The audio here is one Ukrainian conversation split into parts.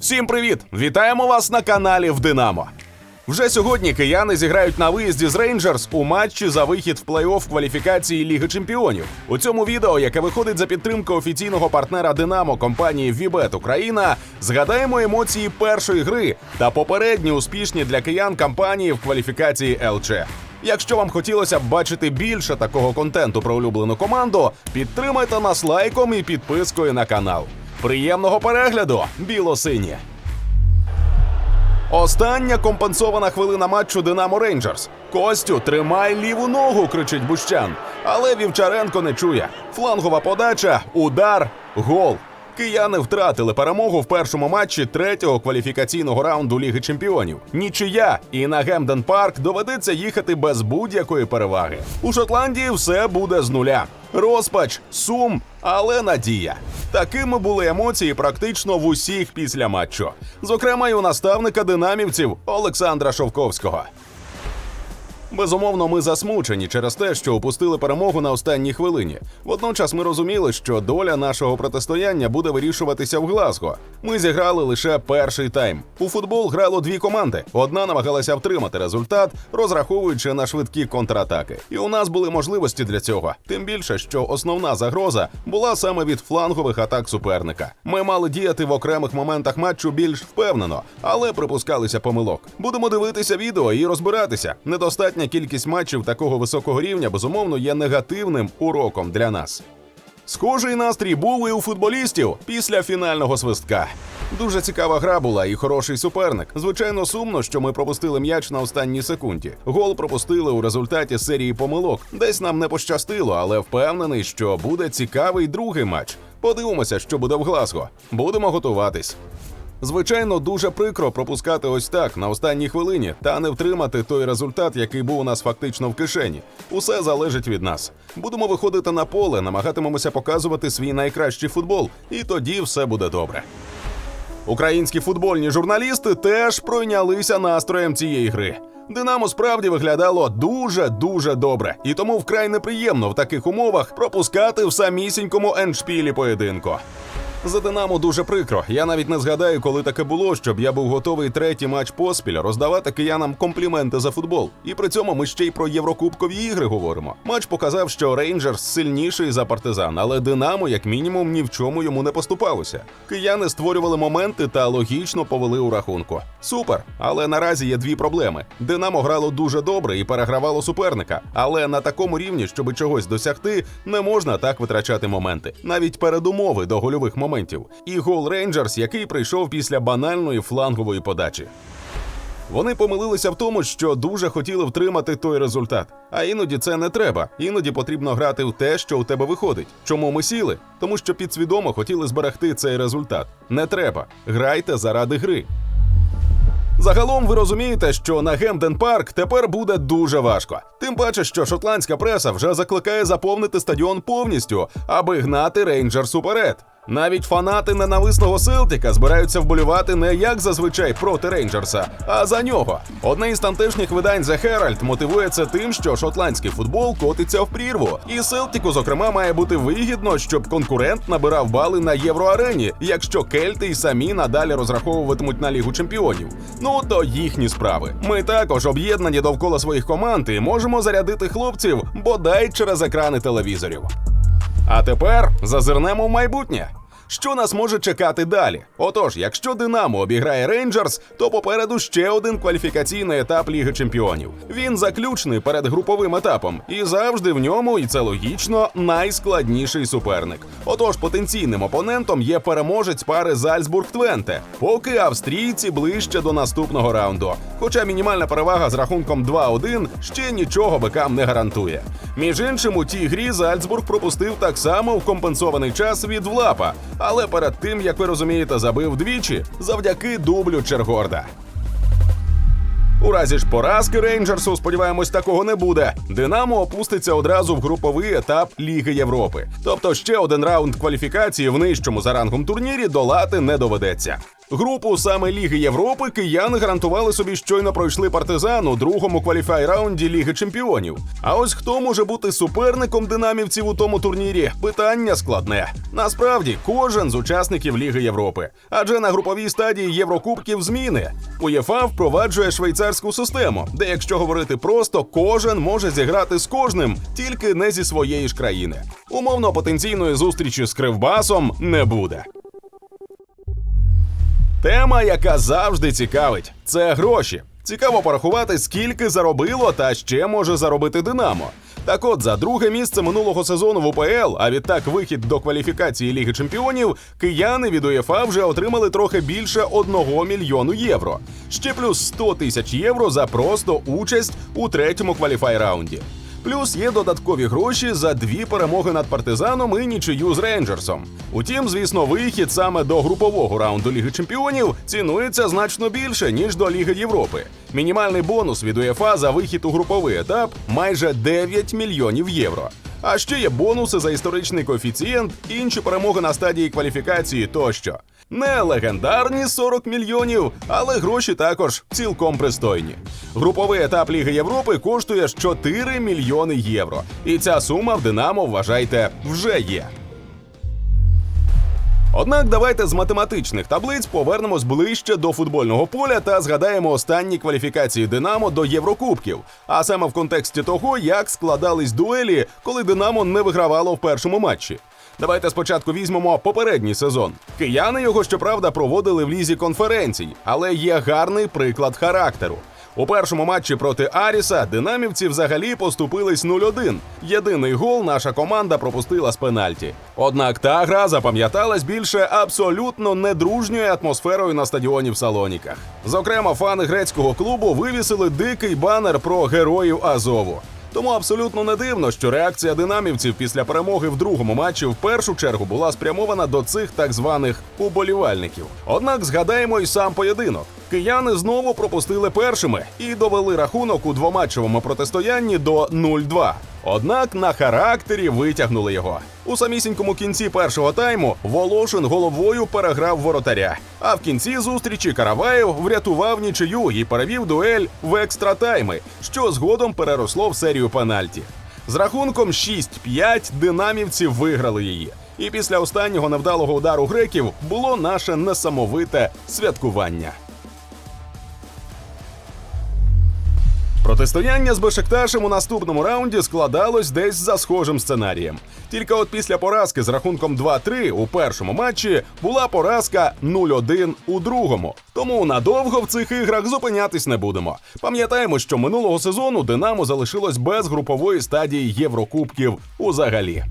Всім привіт! Вітаємо вас на каналі в Динамо. Вже сьогодні кияни зіграють на виїзді з Рейнджерс у матчі за вихід в плей-офф кваліфікації Ліги Чемпіонів. У цьому відео, яке виходить за підтримки офіційного партнера Динамо компанії Вібет Україна, згадаємо емоції першої гри та попередні успішні для киян кампанії в кваліфікації ЛЧ. Якщо вам хотілося б бачити більше такого контенту про улюблену команду, підтримайте нас лайком і підпискою на канал. Приємного перегляду, біло-сині! Остання компенсована хвилина матчу Динамо Рейнджерс. Костю, тримай ліву ногу, кричить Бущан. Але Вівчаренко не чує. Флангова подача, удар, гол. Кияни втратили перемогу в першому матчі третього кваліфікаційного раунду Ліги Чемпіонів. Нічия, і на Гемден Парк доведеться їхати без будь-якої переваги. У Шотландії все буде з нуля. Розпач, сум, але надія. Такими були емоції практично в усіх після матчу. Зокрема, й у наставника динамівців Олександра Шовковського. Безумовно, ми засмучені через те, що упустили перемогу на останній хвилині. Водночас ми розуміли, що доля нашого протистояння буде вирішуватися в Глазго. Ми зіграли лише перший тайм. У футбол грало дві команди. Одна намагалася втримати результат, розраховуючи на швидкі контратаки. І у нас були можливості для цього. Тим більше, що основна загроза була саме від флангових атак суперника. Ми мали діяти в окремих моментах матчу більш впевнено, але припускалися помилок. Будемо дивитися відео і розбиратися. Недостатня кількість матчів такого високого рівня безумовно є негативним уроком для нас. Схожий настрій був і у футболістів після фінального свистка. Дуже цікава гра була і хороший суперник. Звичайно, сумно, що ми пропустили м'яч на останній секунді. Гол пропустили у результаті серії помилок. Десь нам не пощастило, але впевнений, що буде цікавий другий матч. Подивимося, що буде в Глазго. Будемо готуватись. Звичайно, дуже прикро пропускати ось так на останній хвилині та не втримати той результат, який був у нас фактично в кишені. Усе залежить від нас. Будемо виходити на поле, намагатимемося показувати свій найкращий футбол, і тоді все буде добре. Українські футбольні журналісти теж пройнялися настроєм цієї гри. Динамо справді виглядало дуже дуже добре, і тому вкрай неприємно в таких умовах пропускати в самісінькому ендшпілі поєдинку. За Динамо дуже прикро. Я навіть не згадаю, коли таке було, щоб я був готовий третій матч поспіль роздавати киянам компліменти за футбол. І при цьому ми ще й про єврокубкові ігри говоримо. Матч показав, що Рейнджерс сильніший за партизан, але Динамо, як мінімум, ні в чому йому не поступалося. Кияни створювали моменти та логічно повели у рахунку. Супер, але наразі є дві проблеми. Динамо грало дуже добре і перегравало суперника, але на такому рівні, щоб чогось досягти, не можна так витрачати моменти, навіть передумови до гольових моментів. І гол Рейнджерс, який прийшов після банальної флангової подачі. Вони помилилися в тому, що дуже хотіли втримати той результат. А іноді це не треба. Іноді потрібно грати в те, що у тебе виходить. Чому ми сіли? Тому що підсвідомо хотіли зберегти цей результат. Не треба. Грайте заради гри. Загалом ви розумієте, що на Гемден Парк тепер буде дуже важко. Тим паче, що шотландська преса вже закликає заповнити стадіон повністю, аби гнати Рейнджерс уперед. Навіть фанати ненависного Селтіка збираються вболівати не як зазвичай проти Рейнджерса, а за нього. Одне із тамтешніх видань The Herald мотивує це тим, що шотландський футбол котиться в прірву, і Селтіку, зокрема, має бути вигідно, щоб конкурент набирав бали на євроарені, якщо кельти й самі надалі розраховуватимуть на лігу чемпіонів. Ну то їхні справи. Ми також об'єднані довкола своїх команд і можемо зарядити хлопців бодай через екрани телевізорів. А тепер зазирнемо в майбутнє. Що нас може чекати далі? Отож, якщо Динамо обіграє Рейнджерс, то попереду ще один кваліфікаційний етап Ліги Чемпіонів. Він заключний перед груповим етапом, і завжди в ньому, і це логічно, найскладніший суперник. Отож, потенційним опонентом є переможець пари Зальцбург-Твенте, поки австрійці ближче до наступного раунду. Хоча мінімальна перевага з рахунком 2-1 ще нічого бикам не гарантує. Між іншим, у тій грі Зальцбург пропустив так само в компенсований час від Влапа, але перед тим, як ви розумієте, забив двічі завдяки дублю Чергорда. У разі ж поразки Рейнджерсу, сподіваємось, такого не буде. Динамо опуститься одразу в груповий етап Ліги Європи. Тобто ще один раунд кваліфікації в нижчому за рангом турнірі долати не доведеться. Групу саме Ліги Європи кияни гарантували собі щойно пройшли партизан у другому кваліфай раунді Ліги Чемпіонів. А ось хто може бути суперником динамівців у тому турнірі? Питання складне. Насправді, кожен з учасників Ліги Європи. Адже на груповій стадії Єврокубків зміни. УЄФА впроваджує швейцарську систему, де, якщо говорити просто, кожен може зіграти з кожним, тільки не зі своєї ж країни. Умовно потенційної зустрічі з Кривбасом не буде. Тема, яка завжди цікавить, це гроші. Цікаво порахувати, скільки заробило та ще може заробити Динамо. Так от, за друге місце минулого сезону в УПЛ, а відтак вихід до кваліфікації Ліги Чемпіонів, кияни від УЄФА вже отримали трохи більше 1 мільйону євро. Ще плюс 100 тисяч євро за просто участь у третьому кваліфай раунді. Плюс є додаткові гроші за дві перемоги над партизаном і нічию з рейнджерсом. Утім, звісно, вихід саме до групового раунду Ліги Чемпіонів цінується значно більше ніж до Ліги Європи. Мінімальний бонус від УЄФА за вихід у груповий етап майже 9 мільйонів євро. А ще є бонуси за історичний коефіцієнт, інші перемоги на стадії кваліфікації тощо. Не легендарні 40 мільйонів, але гроші також цілком пристойні. Груповий етап Ліги Європи коштує 4 мільйони євро. І ця сума в Динамо, вважайте, вже є. Однак давайте з математичних таблиць повернемось ближче до футбольного поля та згадаємо останні кваліфікації Динамо до Єврокубків, а саме в контексті того, як складались дуелі, коли Динамо не вигравало в першому матчі. Давайте спочатку візьмемо попередній сезон. Кияни його щоправда проводили в лізі конференцій, але є гарний приклад характеру. У першому матчі проти Аріса динамівці взагалі поступились 0-1. Єдиний гол наша команда пропустила з пенальті. Однак та гра запам'яталась більше абсолютно недружньою атмосферою на стадіоні в Салоніках. Зокрема, фани грецького клубу вивісили дикий банер про героїв Азову. Тому абсолютно не дивно, що реакція динамівців після перемоги в другому матчі в першу чергу була спрямована до цих так званих уболівальників. Однак згадаємо й сам поєдинок. Кияни знову пропустили першими і довели рахунок у двоматчевому протистоянні до 0-2. Однак на характері витягнули його. У самісінькому кінці першого тайму Волошин головою переграв воротаря. А в кінці зустрічі Караваєв врятував нічию і перевів дуель в екстра тайми, що згодом переросло в серію пенальті. З рахунком 6-5 динамівці виграли її. І після останнього невдалого удару греків було наше несамовите святкування. Протистояння з Бешекташем у наступному раунді складалось десь за схожим сценарієм. Тільки от після поразки з рахунком 2-3 у першому матчі була поразка 0-1 у другому. Тому надовго в цих іграх зупинятись не будемо. Пам'ятаємо, що минулого сезону Динамо залишилось без групової стадії Єврокубків узагалі.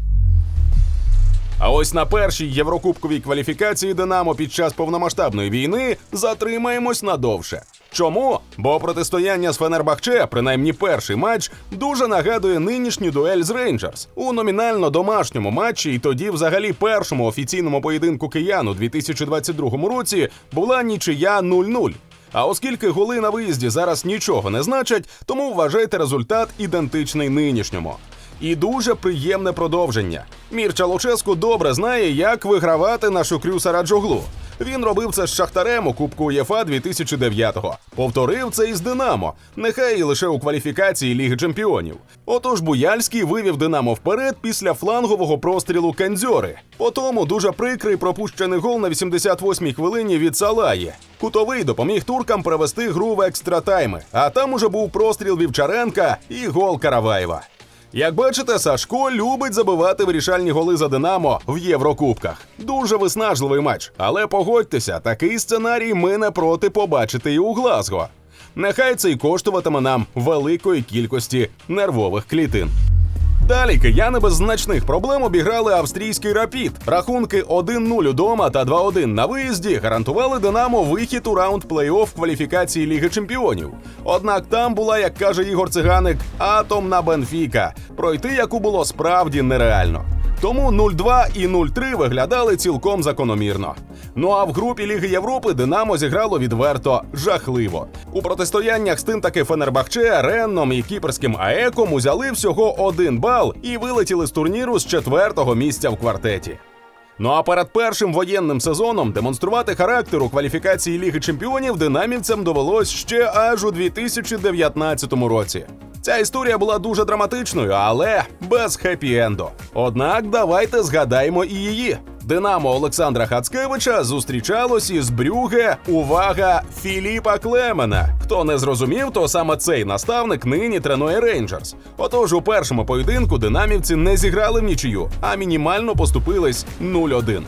А ось на першій єврокубковій кваліфікації Динамо під час повномасштабної війни затримаємось надовше. Чому? Бо протистояння з Фенербахче, принаймні перший матч, дуже нагадує нинішню дуель з Рейнджерс у номінально домашньому матчі, і тоді, взагалі, першому офіційному поєдинку киян у 2022 році була нічия 0-0. А оскільки голи на виїзді зараз нічого не значать, тому вважайте результат ідентичний нинішньому. І дуже приємне продовження. Мірча Луческу добре знає, як вигравати на шукрю Сараджоглу. Він робив це з Шахтарем у Кубку УЄФА 2009-го. Повторив це і з Динамо, нехай і лише у кваліфікації Ліги Чемпіонів. Отож Буяльський вивів Динамо вперед після флангового прострілу Кандзьори. Потому дуже прикрий пропущений гол на 88-й хвилині від Салаї. Кутовий допоміг туркам привести гру в екстратайми, а там уже був простріл Вівчаренка і гол Караваєва. Як бачите, Сашко любить забивати вирішальні голи за Динамо в Єврокубках. Дуже виснажливий матч, але погодьтеся, такий сценарій ми не проти побачити і у Глазго. Нехай це й коштуватиме нам великої кількості нервових клітин. Далі кияни без значних проблем обіграли австрійський рапід. Рахунки 1-0 удома та 2-1 на виїзді гарантували Динамо вихід у раунд плей-офф кваліфікації Ліги Чемпіонів. Однак там була, як каже Ігор Циганик, атомна Бенфіка, пройти яку було справді нереально. Тому 0-2 і 0-3 виглядали цілком закономірно. Ну а в групі Ліги Європи Динамо зіграло відверто жахливо. У протистояннях з тим таки Фенербахче, Ренном і кіперським АЕКом узяли всього один бал і вилетіли з турніру з четвертого місця в квартеті. Ну а перед першим воєнним сезоном демонструвати характер у кваліфікації Ліги Чемпіонів динамівцям довелось ще аж у 2019 році. Ця історія була дуже драматичною, але без хеппі-енду. Однак давайте згадаємо і її. Динамо Олександра Хацкевича зустрічалось із Брюге. Увага Філіпа Клемена. Хто не зрозумів, то саме цей наставник нині тренує Рейнджерс. Отож, у першому поєдинку динамівці не зіграли в нічию, а мінімально поступились 0-1.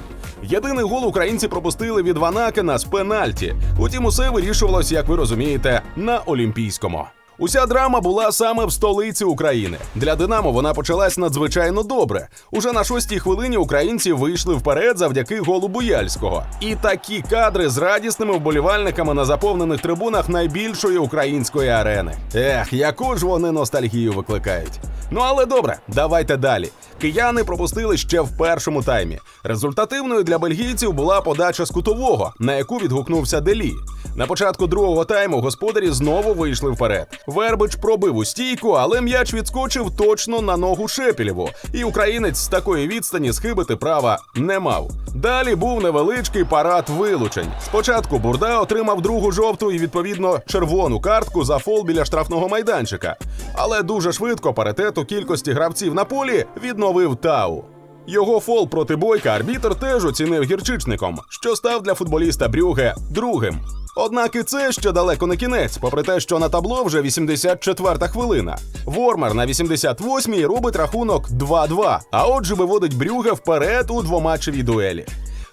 Єдиний гол українці пропустили від Ванакена з пенальті. Утім, усе вирішувалось, як ви розумієте, на Олімпійському. Уся драма була саме в столиці України. Для Динамо вона почалась надзвичайно добре. Уже на шостій хвилині українці вийшли вперед завдяки голу Буяльського. І такі кадри з радісними вболівальниками на заповнених трибунах найбільшої української арени. Ех, яку ж вони ностальгію викликають. Ну але добре, давайте далі. Кияни пропустили ще в першому таймі. Результативною для бельгійців була подача з кутового, на яку відгукнувся Делі. На початку другого тайму господарі знову вийшли вперед. Вербич пробив у стійку, але м'яч відскочив точно на ногу Шепілєву, і українець з такої відстані схибити права не мав. Далі був невеличкий парад вилучень. Спочатку Бурда отримав другу жовту і відповідно червону картку за фол біля штрафного майданчика. Але дуже швидко паритет у кількості гравців на полі відновив Тау. Його фол проти бойка арбітр теж оцінив гірчичником, що став для футболіста Брюге другим. Однак і це ще далеко не кінець, попри те, що на табло вже 84-та хвилина. Вормер на 88-й робить рахунок 2-2, а отже виводить Брюге вперед у двоматчевій дуелі.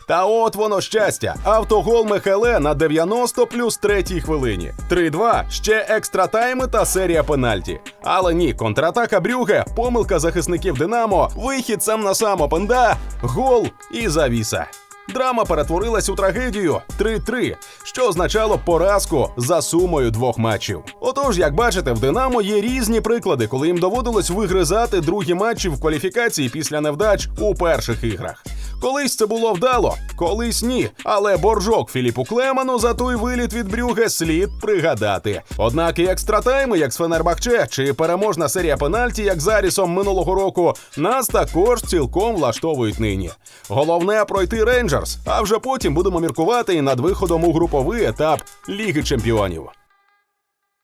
Та от воно щастя. Автогол Мехеле на 90 плюс третій хвилині. 3-2, ще екстра тайми та серія пенальті. Але ні, контратака Брюге, помилка захисників Динамо, вихід сам на сам опенда, гол і завіса. Драма перетворилась у трагедію 3-3, що означало поразку за сумою двох матчів. Отож, як бачите, в Динамо є різні приклади, коли їм доводилось вигризати другі матчі в кваліфікації після невдач у перших іграх. Колись це було вдало, колись ні. Але боржок Філіпу Клеману за той виліт від Брюге слід пригадати. Однак і екстратайми, як з Фенербахче, чи переможна серія пенальті, як з Арісом минулого року, нас також цілком влаштовують нині. Головне пройти Рейнджерс, а вже потім будемо міркувати і над виходом у груповий етап Ліги Чемпіонів.